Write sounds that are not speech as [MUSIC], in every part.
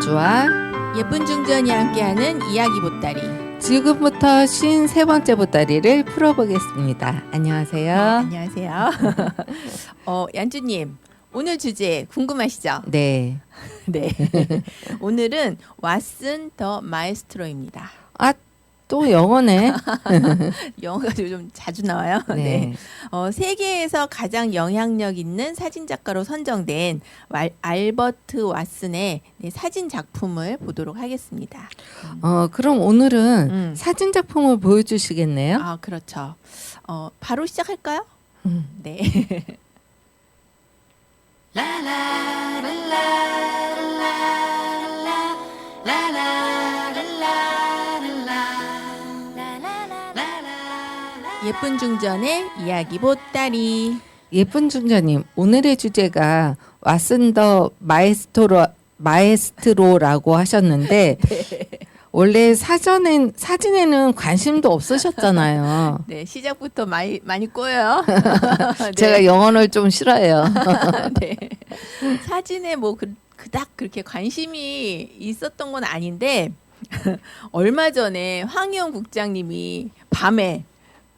연주와 예쁜 중전이 함께하는 이야기 보따리. 지금부터 53번째 보따리를 풀어보겠습니다. 안녕하세요. 안녕하세요. [LAUGHS] 어, 얀주님, 오늘 주제 궁금하시죠? 네. [LAUGHS] 네. [LAUGHS] 오늘은 왓슨 더 마에스트로입니다. 아, 또 영어네. [LAUGHS] 영어가 좀 자주 나와요. 네. 네. 어, 세계에서 가장 영향력 있는 사진 작가로 선정된 왈- 알버트 왓슨의 네, 사진 작품을 보도록 하겠습니다. 어, 그럼 오늘은 음. 사진 작품을 보여주시겠네요? 아, 그렇죠. 어, 바로 시작할까요? 음. 네. 예쁜 중전의 이야기 보따리. 예쁜 중자님, 오늘의 주제가 왓슨 더 마에스토로, 마에스트로라고 하셨는데, [LAUGHS] 원래 사전엔, 사진에는 관심도 없으셨잖아요. [LAUGHS] 네, 시작부터 많이 많이 꼬여요. [LAUGHS] 네. 제가 영어를 좀 싫어해요. 네. 사진에 뭐 그, 그닥 그렇게 관심이 있었던 건 아닌데 얼마 전에 황희영 국장님이 밤에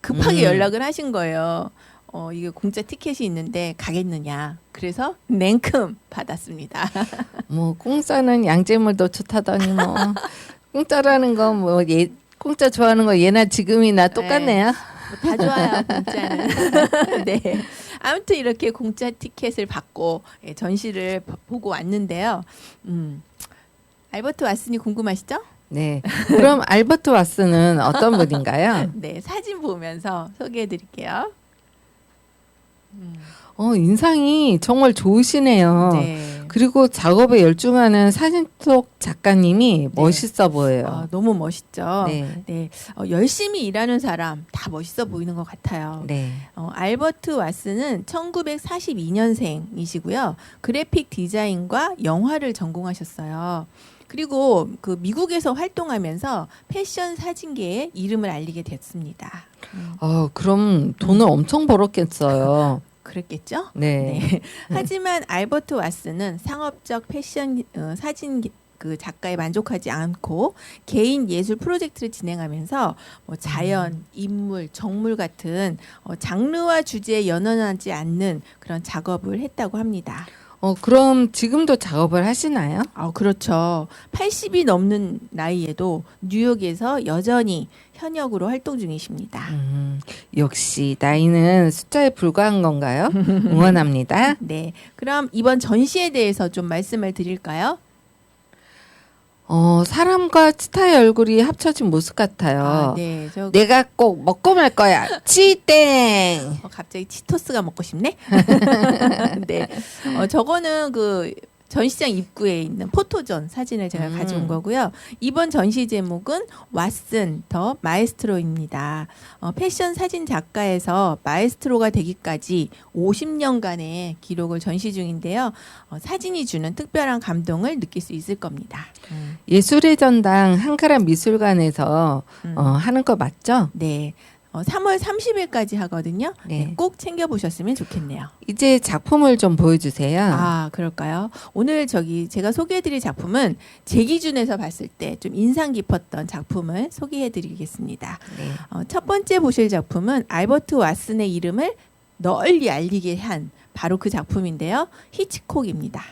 급하게 음. 연락을 하신 거예요. 어, 이게 공짜 티켓이 있는데 가겠느냐. 그래서 냉큼 받았습니다. [LAUGHS] 뭐 공짜는 양재물도 좋다더니 뭐 [LAUGHS] 공짜라는 건 뭐 예 공짜 좋아하는 거 예나 지금이나 똑같네요. 뭐다 좋아요, 공짜는. [LAUGHS] 네. 아무튼 이렇게 공짜 티켓을 받고 예, 전시를 보- 보고 왔는데요. 음. 알버트 왓슨이 궁금하시죠? 네. 그럼 알버트 왓슨은 어떤 분인가요? [LAUGHS] 네, 사진 보면서 소개해 드릴게요. 어 인상이 정말 좋으시네요. 네. 그리고 작업에 열중하는 사진 속 작가님이 멋있어 보여요. 아, 너무 멋있죠. 네. 네. 어, 열심히 일하는 사람 다 멋있어 보이는 것 같아요. 네. 어, 알버트 왓슨은 1942년생이시고요. 그래픽 디자인과 영화를 전공하셨어요. 그리고 그 미국에서 활동하면서 패션 사진계에 이름을 알리게 됐습니다. 음, 어 그럼 돈을 엄청 벌었겠어요. [LAUGHS] 그랬겠죠? 네. 네. 하지만 알버트 왓슨은 상업적 패션 어, 사진 기- 그 작가에 만족하지 않고 개인 예술 프로젝트를 진행하면서 뭐 자연, 인물, 정물 같은 어, 장르와 주제에 연연하지 않는 그런 작업을 했다고 합니다. 어 그럼 지금도 작업을 하시나요? 아, 그렇죠. 80이 넘는 나이에도 뉴욕에서 여전히 현역으로 활동 중이십니다. 음, 역시 나이는 숫자에 불과한 건가요? [LAUGHS] 응원합니다. 네. 그럼 이번 전시에 대해서 좀 말씀을 드릴까요? 어, 사람과 치타의 얼굴이 합쳐진 모습 같아요. 아, 네. 저 내가 꼭 먹고 말 거야. 치땡. 어, 갑자기 치토스가 먹고 싶네. [LAUGHS] 네. 어, 저거는 그 전시장 입구에 있는 포토존 사진을 제가 음. 가져온 거고요. 이번 전시 제목은 왓슨 더 마에스트로입니다. 어, 패션 사진 작가에서 마에스트로가 되기까지 50년간의 기록을 전시 중인데요. 어, 사진이 주는 특별한 감동을 느낄 수 있을 겁니다. 음, 예술의 전당 한카라 미술관에서 음. 어, 하는 거 맞죠? 네. 어, 3월 30일까지 하거든요. 네. 네, 꼭 챙겨보셨으면 좋겠네요. 이제 작품을 좀 보여주세요. 아, 그럴까요? 오늘 저기 제가 소개해드릴 작품은 제 기준에서 봤을 때 좀 인상 깊었던 작품을 소개해드리겠습니다. 네. 어, 첫 번째 보실 작품은 알버트 왓슨의 이름을 널리 알리게 한 바로 그 작품인데요. 히치콕입니다.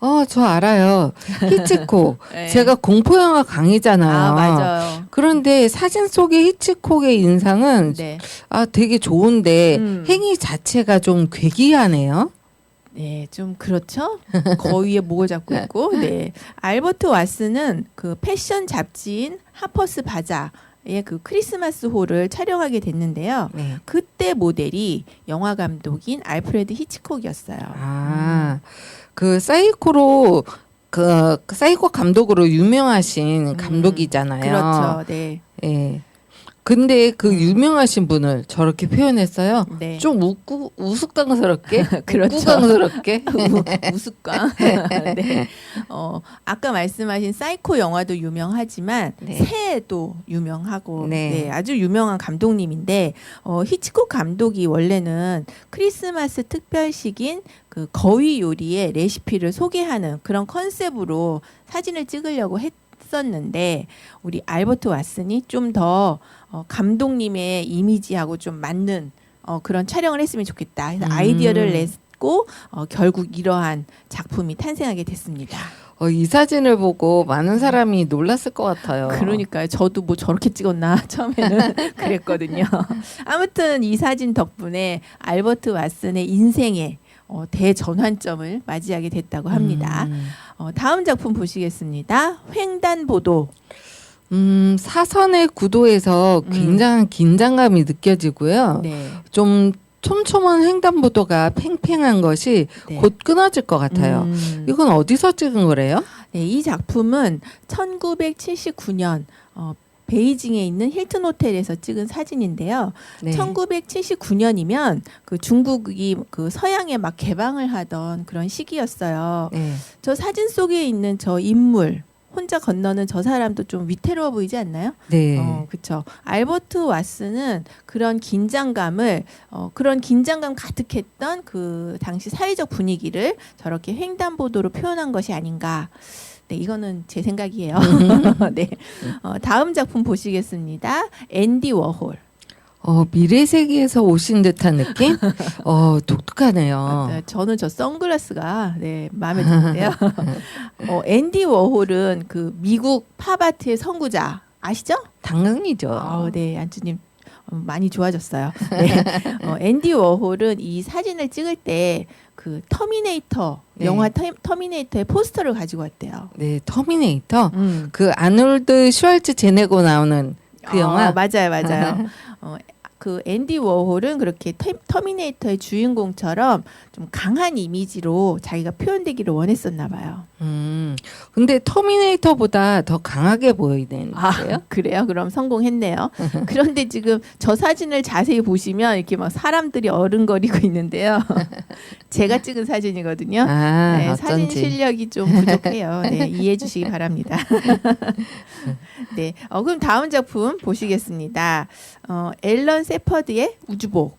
어, 저 알아요. 히치콕. [LAUGHS] 네. 제가 공포 영화 강의잖아요. 아, 맞아요. 그런데 사진 속의 히치콕의 인상은 네. 아 되게 좋은데 음. 행위 자체가 좀 괴기하네요. 네, 좀 그렇죠. 거위에 목을 잡고 [LAUGHS] 있고, 네. 알버트 왓슨은 그 패션 잡지인 하퍼스 바자 의 그 크리스마스 홀을 촬영하게 됐는데요. 네. 그때 모델이 영화 감독인 알프레드 히치콕이었어요. 아, 그 사이코로 그 사이코 감독으로 유명하신 음, 감독이잖아요. 그렇죠. 네. 예. 근데 그 유명하신 분을 저렇게 표현했어요. 네. 좀 웃고 우스꽝스럽게, [LAUGHS] 그렇죠. 우스꽝스럽게. [LAUGHS] 우- 우스꽝. [LAUGHS] 네. 어, 아까 말씀하신 사이코 영화도 유명하지만 네. 새도 유명하고 네. 네. 아주 유명한 감독님인데 어, 히치콕 감독이 원래는 크리스마스 특별식인 그 거위 요리의 레시피를 소개하는 그런 컨셉으로 사진을 찍으려고 했 었는데 우리 알버트 왓슨이 좀더 어, 감독님의 이미지하고 좀 맞는 어, 그런 촬영을 했으면 좋겠다. 그래서 음. 아이디어를 냈고 어, 결국 이러한 작품이 탄생하게 됐습니다. 어, 이 사진을 보고 많은 사람이 놀랐을 것 같아요. 그러니까요. 저도 뭐 저렇게 찍었나 [LAUGHS] 처음에는 [LAUGHS] 그랬거든요. 아무튼 이 사진 덕분에 알버트 왓슨의 인생의 어, 대전환점을 맞이하게 됐다고 합니다. 음, 어, 다음 작품 보시겠습니다. 횡단보도. 음, 사선의 구도에서 음. 굉장한 긴장감이 느껴지고요. 네. 좀 촘촘한 횡단보도가 팽팽한 것이 네. 곧 끊어질 것 같아요. 음. 이건 어디서 찍은 거래요? 네, 이 작품은 1979년 어, 베이징에 있는 힐튼 호텔에서 찍은 사진인데요. 네. 1979년이면 그 중국이 그 서양에 막 개방을 하던 그런 시기였어요. 네. 저 사진 속에 있는 저 인물 혼자 건너는 저 사람도 좀 위태로워 보이지 않나요? 네. 어, 그렇죠. 알버트 왓슨은 그런 긴장감을 어, 그런 긴장감 가득했던 그 당시 사회적 분위기를 저렇게 횡단보도로 표현한 것이 아닌가. 네, 이거는 제 생각이에요. [LAUGHS] 네. 어, 다음 작품 보시겠습니다. 앤디 워홀. 어, 미래 세계에서 오신 듯한 느낌? 어, 독특하네요. 네, 저는 저 선글라스가 네, 마음에 드는데요. [LAUGHS] 어, 앤디 워홀은 그 미국 팝아트의 선구자 아시죠? 당연이죠. 아, 네, 안주님 어, 많이 좋아졌어요. 네. 어, 앤디 워홀은 이 사진을 찍을 때 그 터미네이터 네. 영화 터, 터미네이터의 포스터를 가지고 왔대요. 네, 터미네이터. 음. 그 아놀드 슈왈츠 제네고 나오는 그 어, 영화. 맞아요, 맞아요. [LAUGHS] 어, 그 앤디 워홀은 그렇게 터, 터미네이터의 주인공처럼 좀 강한 이미지로 자기가 표현되기를 원했었나 봐요. 음. 근데 터미네이터보다 더 강하게 보이는데요. 아, 그래요? 그럼 성공했네요. [LAUGHS] 그런데 지금 저 사진을 자세히 보시면 이렇게 막 사람들이 어른거리고 있는데요. [LAUGHS] 제가 찍은 사진이거든요. 아, 네, 사진. 실력이 좀 부족해요. 네, 이해해 주시기 바랍니다. [LAUGHS] 네, 어, 그럼 다음 작품 보시겠습니다. 어, 앨런 세퍼드의 우주복.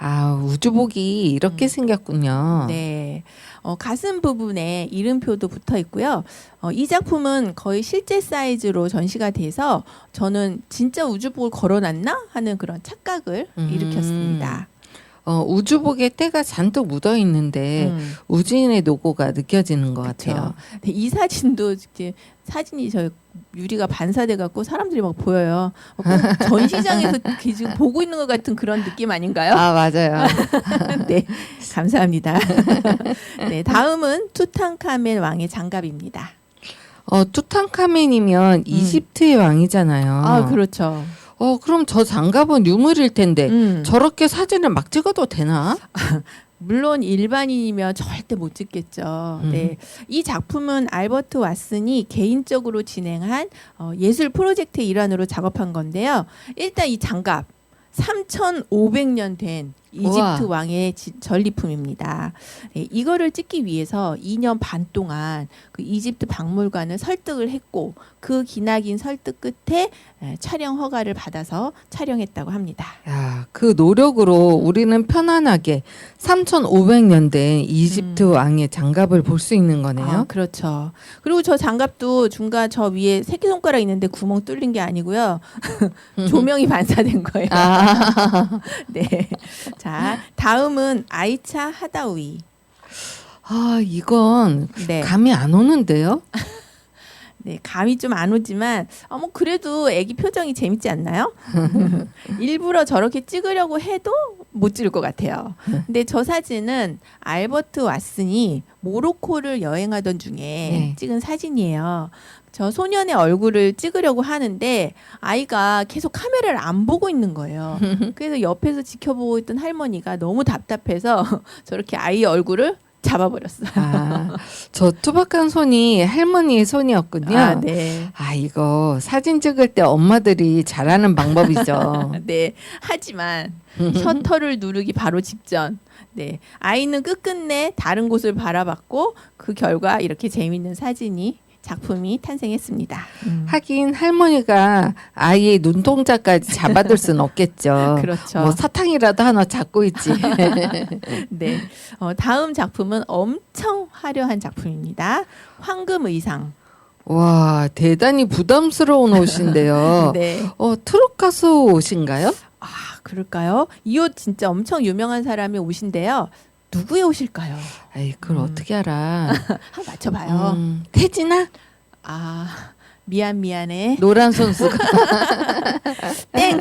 아, 우주복이 이렇게 음. 생겼군요. 네. 어, 가슴 부분에 이름표도 붙어 있고요. 어, 이 작품은 거의 실제 사이즈로 전시가 돼서 저는 진짜 우주복을 걸어놨나 하는 그런 착각을 음. 일으켰습니다. 어, 우주복에 때가 잔뜩 묻어 있는데 음, 우주인의 노고가 느껴지는 것 그쵸. 같아요. 네, 이 사진도 이렇게 사진이 저 유리가 반사돼 갖고 사람들이 막 보여요. 어, 꼭 전시장에서 [LAUGHS] 지금 보고 있는 것 같은 그런 느낌 아닌가요? 아, 맞아요. [LAUGHS] 네, 감사합니다. [LAUGHS] 네, 다음은 투탕카멘 왕의 장갑입니다. 어, 투탕카멘이면 이집트의 왕이잖아요. 음. 아, 그렇죠. 어, 그럼 저 장갑은 유물일 텐데 음. 저렇게 사진을 막 찍어도 되나? [LAUGHS] 물론 일반인이면 절대 못 찍겠죠. 음. 네. 이 작품은 알버트 왓슨이 개인적으로 진행한 어, 예술 프로젝트의 일환으로 작업한 건데요. 일단 이 장갑 3,500년 된 이집트 우와. 왕의 지- 전리품입니다. 네, 이거를 찍기 위해서 2년 반 동안 그 이집트 박물관을 설득을 했고 그 기나긴 설득 끝에 에, 촬영 허가를 받아서 촬영했다고 합니다. 야, 그 노력으로 우리는 편안하게 3,500년 된 이집트 음. 왕의 장갑을 볼 수 있는 거네요. 아, 그렇죠. 그리고 저 장갑도 중간 저 위에 새끼손가락 있는데 구멍 뚫린 게 아니고요. [LAUGHS] 조명이 [LAUGHS] 반사된 거예요. 아, [LAUGHS] 네. 자, 다음은 아이차 하다위. 아, 이건 네. 감이 안 오는데요? [LAUGHS] 네, 감이 좀 안 오지만 어, 뭐 그래도 애기 표정이 재밌지 않나요? [LAUGHS] 일부러 저렇게 찍으려고 해도 못 찍을 것 같아요. 근데 저 사진은 알버트 왓슨이 모로코를 여행하던 중에 네. 찍은 사진이에요. 저 소년의 얼굴을 찍으려고 하는데 아이가 계속 카메라를 안 보고 있는 거예요. [LAUGHS] 그래서 옆에서 지켜보고 있던 할머니가 너무 답답해서 [LAUGHS] 저렇게 아이 얼굴을 잡아버렸어요. 아, 저 투박한 손이 할머니의 손이었군요. 아, 네. 아, 이거 사진 찍을 때 엄마들이 잘하는 방법이죠. [LAUGHS] 네. 하지만 셔터를 누르기 바로 직전. 네. 아이는 끝끝내 다른 곳을 바라봤고 그 결과 이렇게 재밌는 사진이 작품이 탄생했습니다. 음. 하긴 할머니가 아이의 눈동자까지 잡아둘 순 없겠죠. [LAUGHS] 그렇죠. 뭐 사탕이라도 하나 잡고 있지. [LAUGHS] 네. 어, 다음 작품은 엄청 화려한 작품입니다. 황금 의상. 와, 대단히 부담스러운 옷인데요. [LAUGHS] 네. 어, 트롯 가수 옷인가요? 아, 그럴까요? 이 옷 진짜 엄청 유명한 사람의 옷인데요. 누구의 옷일까요? 아이, 그걸 음. 어떻게 알아? [LAUGHS] 한번 맞춰봐요. 음, 태진아? 아, 미안 미안해. 노란 손수가. [LAUGHS] 땡.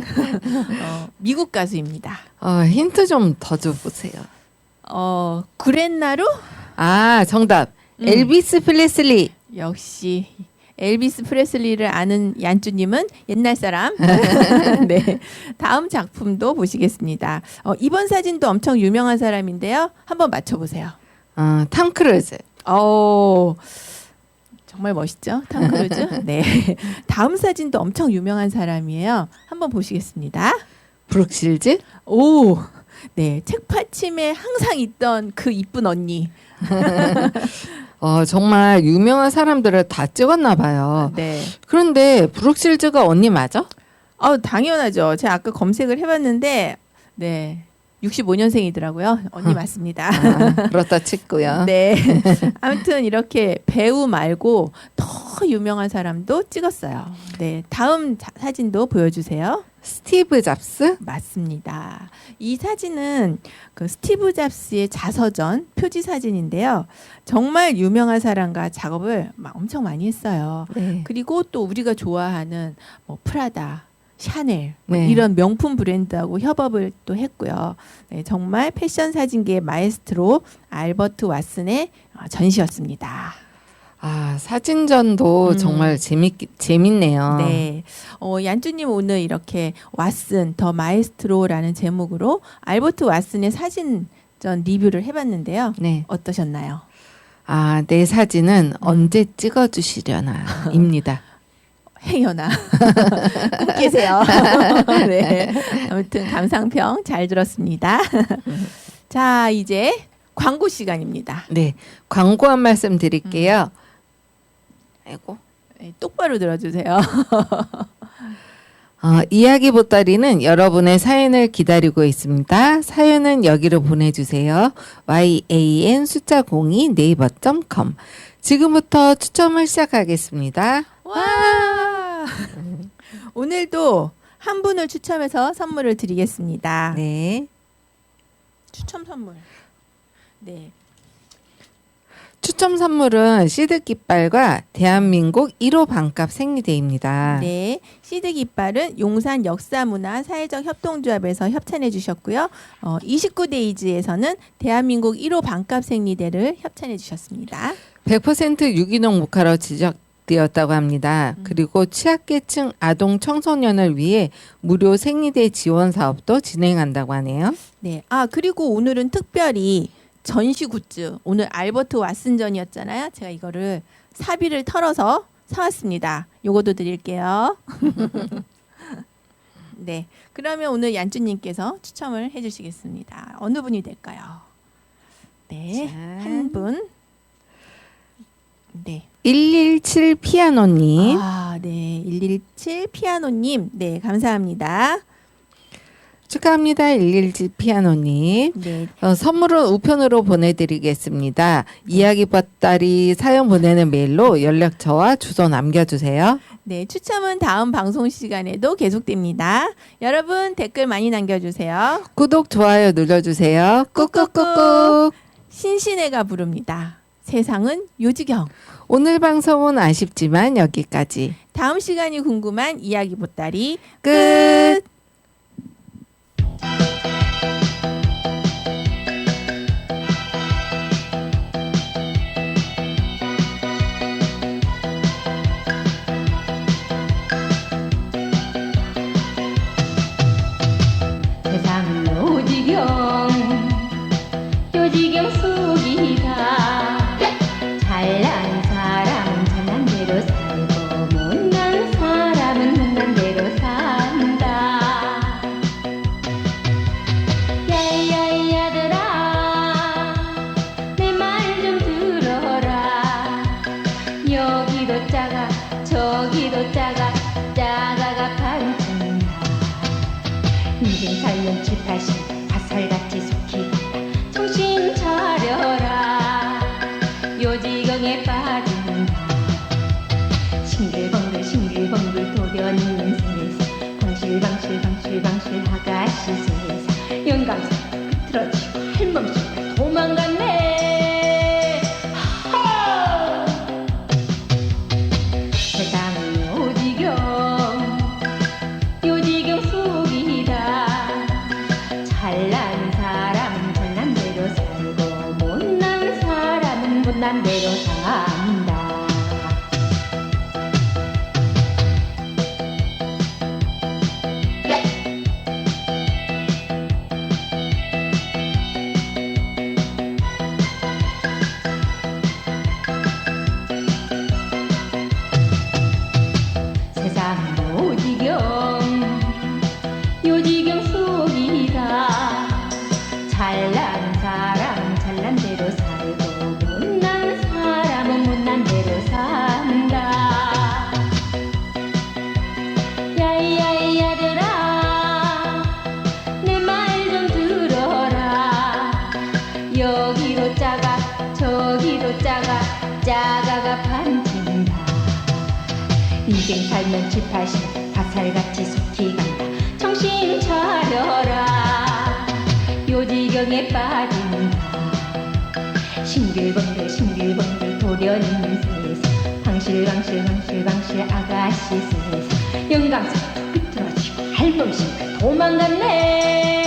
어, 미국 가수입니다. 어, 힌트 좀 더 줘보세요. 어, 구렛나루? 아, 정답. 음. 엘비스 플레슬리. 역시 엘비스 프레슬리를 아는 얀쭈님은 옛날 사람. [LAUGHS] 네. 다음 작품도 보시겠습니다. 어, 이번 사진도 엄청 유명한 사람인데요. 한번 맞춰보세요. 어, 탐 크루즈. 어, 정말 멋있죠? 탐 크루즈. [LAUGHS] 네. 다음 사진도 엄청 유명한 사람이에요. 한번 보시겠습니다. 브룩실즈. 오, 네. 책받침에 항상 있던 그 이쁜 언니. [LAUGHS] 어, 정말 유명한 사람들을 다 찍었나 봐요. 네. 그런데 브룩실즈가 언니 맞아? 어, 당연하죠. 제가 아까 검색을 해봤는데, 네. 65년생이더라고요. 언니 맞습니다. 아, 그렇다 치고요. [LAUGHS] 네. 아무튼 이렇게 배우 말고 더 유명한 사람도 찍었어요. 네. 다음 자- 사진도 보여주세요. 스티브 잡스? 맞습니다. 이 사진은 그 스티브 잡스의 자서전 표지 사진인데요. 정말 유명한 사람과 작업을 막 엄청 많이 했어요. 네. 그리고 또 우리가 좋아하는 뭐 프라다, 샤넬 뭐 네. 이런 명품 브랜드하고 협업을 또 했고요. 네, 정말 패션 사진계의 마에스트로 알버트 왓슨의 어, 전시였습니다. 아, 사진전도 음. 정말 재밌, 재밌네요. 네, 어, 얀쭈님 오늘 이렇게 왓슨 더 마에스트로라는 제목으로 알버트 왓슨의 사진전 리뷰를 해봤는데요. 네. 어떠셨나요? 아, 내 사진은 언제 찍어주시려나, 입니다. 행여나 [LAUGHS] [LAUGHS] 꼭 계세요. [LAUGHS] 네. 아무튼 감상평 잘 들었습니다. 자 이제 광고 시간입니다. 네. 광고 한 말씀 드릴게요. 아이고. 네, 똑바로 들어주세요. [LAUGHS] 어, 이야기 보따리는 여러분의 사연을 기다리고 있습니다. 사연은 여기로 보내주세요. yan 숫자 02 네이버.com 지금부터 추첨을 시작하겠습니다. 와 [LAUGHS] 오늘도 한 분을 추첨해서 선물을 드리겠습니다. 네. 추첨 선물. 네. 추첨 선물은 시드 깃발과 대한민국 1호 반값 생리대입니다. 네. 시드 깃발은 용산 역사문화 사회적 협동조합에서 협찬해 주셨고요. 어, 29데이즈에서는 대한민국 1호 반값 생리대를 협찬해 주셨습니다. 100% 유기농 모카로 지적되었다고 합니다. 음. 그리고 취약계층 아동 청소년을 위해 무료 생리대 지원 사업도 진행한다고 하네요. 네. 아, 그리고 오늘은 특별히 전시 굿즈. 오늘 알버트 왓슨전이었잖아요. 제가 이거를 사비를 털어서 사왔습니다. 요것도 드릴게요. [LAUGHS] 네. 그러면 오늘 얀쭈님께서 추첨을 해주시겠습니다. 어느 분이 될까요? 네. 자. 한 분. 네. 117 피아노님. 아, 네. 117 피아노님. 네. 감사합니다. 축하합니다. 117 피아노님. 네. 어, 선물은 우편으로 보내드리겠습니다. 이야기 밭다리 사연 보내는 메일로 연락처와 주소 남겨주세요. 네, 추첨은 다음 방송 시간에도 계속됩니다. 여러분 댓글 많이 남겨주세요. 구독, 좋아요 눌러주세요. 꾹꾹꾹꾹. 신신애가 부릅니다. 세상은 요지경. 오늘 방송은 아쉽지만 여기까지. 다음 시간이 궁금한 이야기 보따리 끝. 세 살면 칠팔십 화살같이 속히 난 대로 산다. 속이다. 잘난 사람은 잘난 대로 살 인생 살면 칠팔십 화살같이 속히 간다. 정신 차려라. 요지경에 빠진다 싱글벙글 싱글벙글 도련님 세상. 방실방실 방실방실 아가씨 세상. 영감사 툭 비틀어지고 할멈씨가 도망갔네